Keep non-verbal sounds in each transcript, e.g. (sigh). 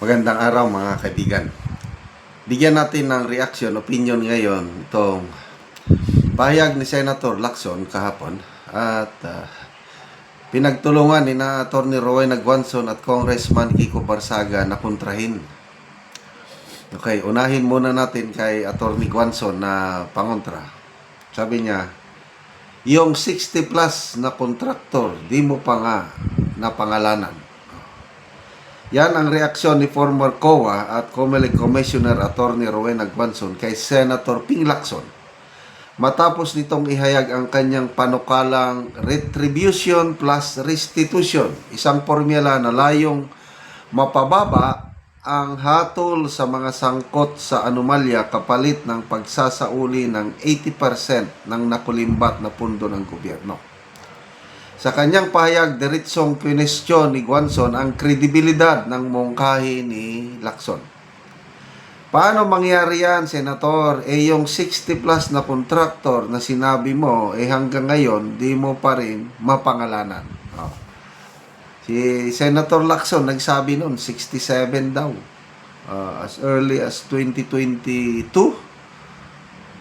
Magandang araw mga kaibigan. Bigyan natin ng reaction, opinion ngayon itong pahayag ni Senator Lacson kahapon at ah, pinagtulungan ni na Atty. Rowena Guanzon at Congressman Kiko Barsaga na kontrahin. Okay, unahin muna natin kay Atty. Guanzon na pangontra. Sabi niya, yung 60 plus na kontraktor, di mo pa nga napangalanan. Yan ang reaksyon ni former COA at COMELEC Commissioner Attorney Rowena Guanzon kay Senator Ping Lacson matapos nitong ihayag ang kanyang panukalang retribution plus restitution, isang formula na layong mapababa ang hatol sa mga sangkot sa anomalya kapalit ng pagsasauli ng 80% ng nakulimbat na pundo ng gobyerno. Sa kanyang pahayag, diretsong kwestiyon ni Guanzon ang kredibilidad ng mungkahi ni Lacson. Paano mangyari yan, Senator? Eh, yung 60 plus na kontraktor na sinabi mo, eh hanggang ngayon, di mo pa rin mapangalanan. Oh. Si Senator Lacson nagsabi noon, 67 daw. Ah, as early as 2022,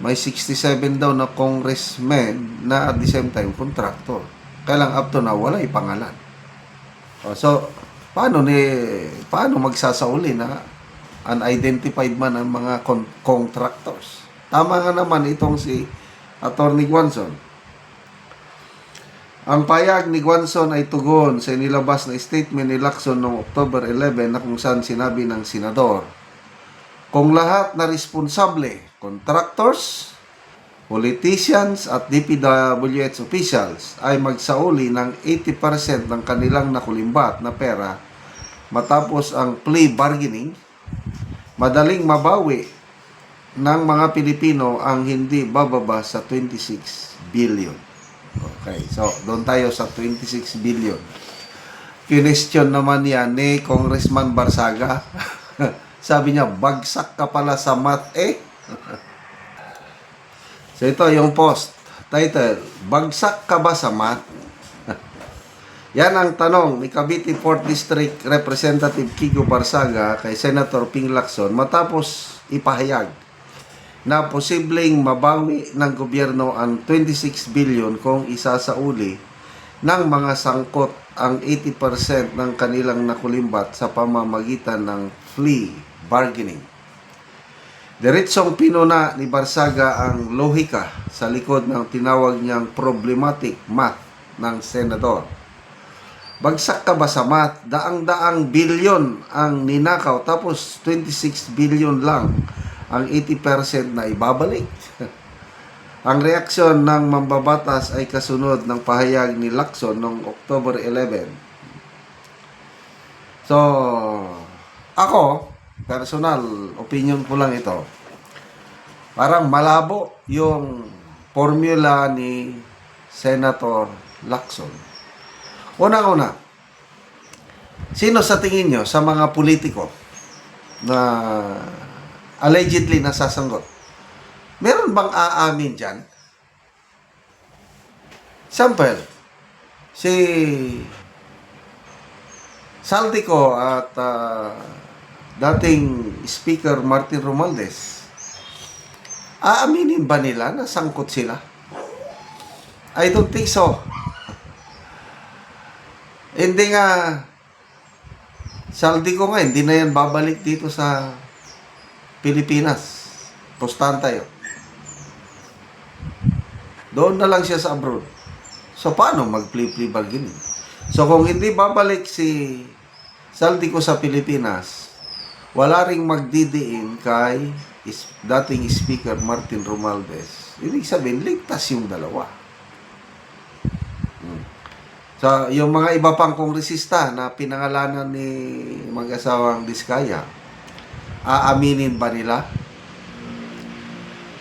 may 67 daw na congressmen na at the same time contractor. Kaya up to now, wala ipangalan. Oh, so, paano ni paano magsasauli na unidentified man ang mga con- contractors? Tama nga naman itong si Attorney Guanzon. Ang payag ni Guanzon ay tugon sa inilabas na statement ni Lacson noong October 11 na kung saan sinabi ng senador, kung lahat na responsable, contractors, politicians at DPWH officials ay magsauli ng 80% ng kanilang nakulimbat na pera matapos ang plea bargaining, madaling mabawi ng mga Pilipino ang hindi bababa sa 26 billion. Okay, so doon tayo sa 26 billion. Question naman yan ni Congressman Barsaga. (laughs) Sabi niya, bagsak ka pala sa math eh. (laughs) So ito yung post. Title, Bagsak ka ba sa math? (laughs) Yan ang tanong ni Cavite 4th District Representative Kiko Barsaga kay Senator Ping Lacson matapos ipahayag na posibleng mabawi ng gobyerno ang 26 billion kung isasauli ng mga sangkot ang 80% ng kanilang nakulimbat sa pamamagitan ng flea bargaining. Diretsong pinuna ni Barsaga ang lohika sa likod ng tinawag niyang problematic math ng senador. Bagsak ka ba sa math? Daang-daang bilyon ang ninakaw tapos 26 billion lang ang 80% na ibabalik. (laughs) ang reaksyon ng mambabatas ay kasunod ng pahayag ni Lacson noong October 11. So, ako, personal opinion ko lang ito. Parang malabo yung formula ni Senator Lacson. Unang-una, sino sa tingin nyo sa mga politiko na allegedly nasasanggot? Meron bang aamin dyan? Sample, si Saldico at ah, dating Speaker Martin Romualdez, aaminin ba nila na sangkot sila? I don't think so. Hindi nga, saldi ko nga, hindi na yan babalik dito sa Pilipinas. Pustahan tayo. Doon na lang siya sa abroad. So, paano mag-play-play bargaining? So, kung hindi babalik si saldi ko sa Pilipinas, wala ring magdidiin kay is, dating Speaker Martin Romualdez. Ibig sabihin, ligtas yung dalawa. Hmm. So, yung mga iba pang kongresista na pinangalanan ni mag-asawang Diskaya, aaminin ba nila?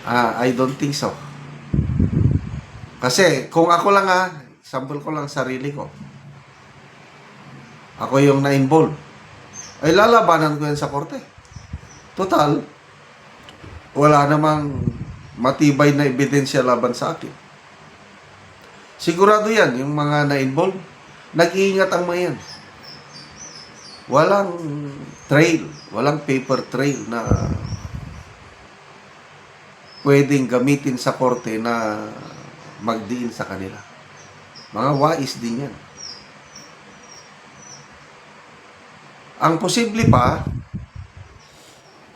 Ah, I don't think so. Kasi kung ako lang ah, sample ko lang sarili ko. Ako yung na-involve. Ay lalabanan ko yan sa korte. Total, wala namang matibay na ebidensya laban sa akin. Sigurado yan, yung mga na-involve, nag-iingat ang mga yan. walang trail, walang paper trail na pwedeng gamitin sa korte na magdiin sa kanila. Mga wais din yan. Ang posible pa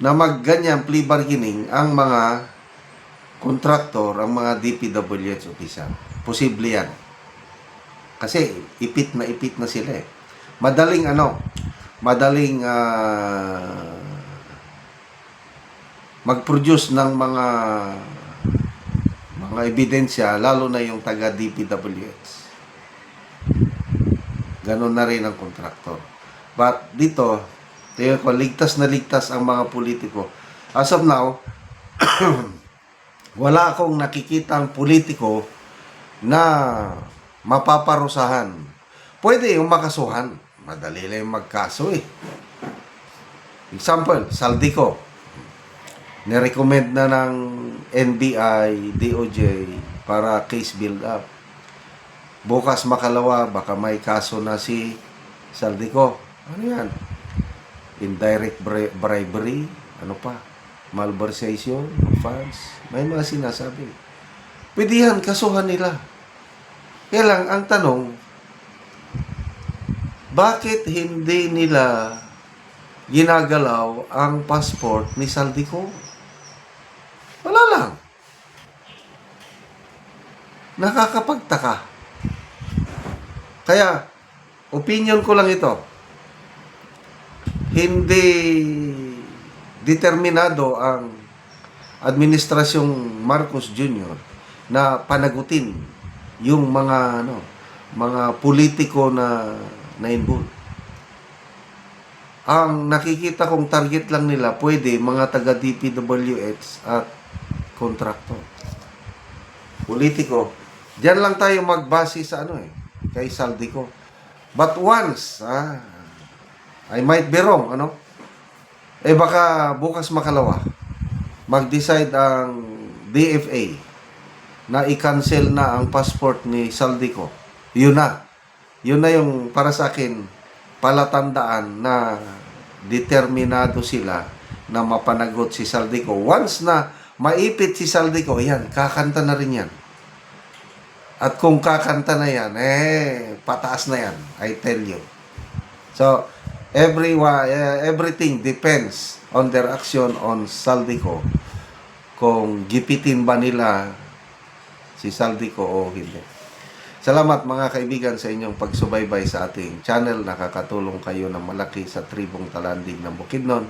na magganyan plea bargaining ang mga kontraktor, ang mga DPWH official. Posible yan. Kasi ipit na ipit na sila eh. Madaling ano, madaling ah, mag-produce ng mga mga ebidensya, lalo na yung taga DPWH. Ganon na rin ang kontraktor. But dito, tingnan ko, ligtas na ligtas ang mga politiko. As of now, (clears throat) wala akong nakikitang politiko na mapaparusahan. Pwede yung makasuhan. Madali lang yung magkaso eh. Example, Saldico. Nirecommend na ng NBI, DOJ para case build up. Bukas makalawa, baka may kaso na si Saldico. Ano yan? Indirect bri- bribery? Ano pa? Malversation funds? May mga sinasabi. Pwede yan, kasuhan nila. Kaya lang, ang tanong, bakit hindi nila ginagalaw ang passport ni Saldico? Wala lang. Nakakapagtaka. Kaya, opinion ko lang ito. Hindi determinado ang administrasyong Marcos Jr. na panagutin yung mga ano, mga politiko na na involved. Ang nakikita kong target lang nila pwede mga taga DPWH at kontraktor. Politiko. Diyan lang tayo magbase sa ano eh, kay Saldico. But once, ah, I might be wrong, ano? Eh baka bukas makalawa, mag-decide ang DFA na i-cancel na ang passport ni Saldico. Yun na. Yun na yung para sa akin palatandaan na determinado sila na mapanagot si Saldico. Once na maipit si Saldico, yan, kakanta na rin yan. At kung kakanta na yan, eh, pataas na yan. I tell you. So, every, uh, everything depends on their action on Saldico. Kung gipitin ba nila si Saldico o hindi. Salamat mga kaibigan sa inyong pagsubaybay sa ating channel. Nakakatulong kayo ng malaki sa tribong talandig ng Bukidnon.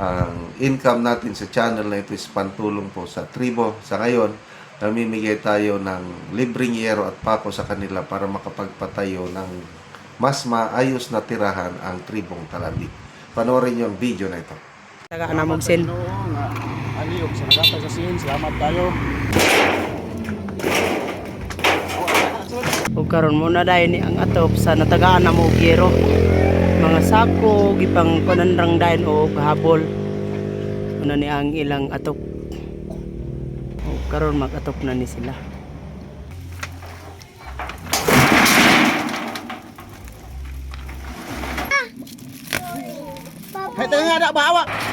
Ang income natin sa channel na ito is pantulong po sa tribo. Sa ngayon, namimigay tayo ng libreng yero at pako sa kanila para makapagpatayo ng mas maayos na tirahan ang tribong talandig. Panoorin niyo ang video na ito. Taga na mo sin. Aliyog sa nakapag sa sin. Salamat tayo. Ug karon mo na dai ni ang atop sa natagaan na yero. Mga sako gipang pananrang dayon o habol. Una ni ang ilang atop. Ug karon mag-atop na ni sila. Hay tayo nga na bawa. Ito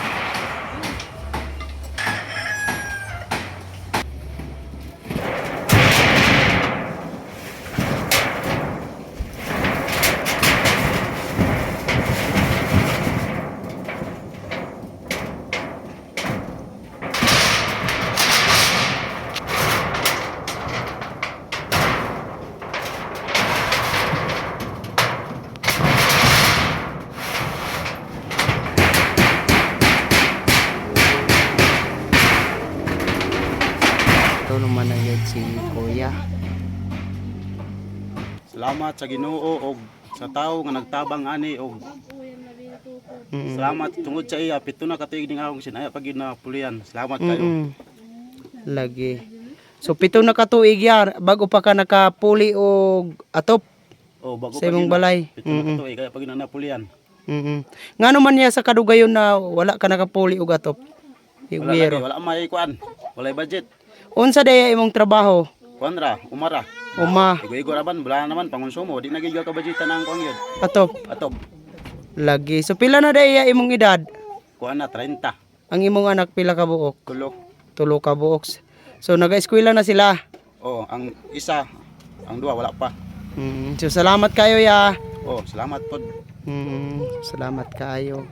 na yun si Kuya. Salamat sa Ginoo og sa tawo nga nagtabang ani og Mm-mm. salamat tungod sa iya pito na katuig ning akong sinaya pag na pulian. Salamat kayo. Mm-mm. Lagi. So pito na katuig ya bago pa ka nakapuli og atop Oh, bago sa imong balay. Pito na Mm-mm. katuig kaya pag na pulian. Mm-mm. Nga naman niya sa kadugayon na wala ka nakapuli og atop. Yung Wala lagi, wala may kuan. Wala budget. Unsa daya imong trabaho? Kuan ra, umara. Uma, Igo-igo ra ban, wala naman pangonsumo. Di nagigaw ka budgetan ang kuan gyud. atop. Atob. Lagi. So pila na day imong edad? Kuha na 30. Ang imong anak pila ka buok? Tulo. Tulo ka buok. So naga-eskwela na sila. Oh, ang isa, ang duwa wala pa. Mm, so salamat kayo ya. Oh, salamat pod. Mm, salamat kayo.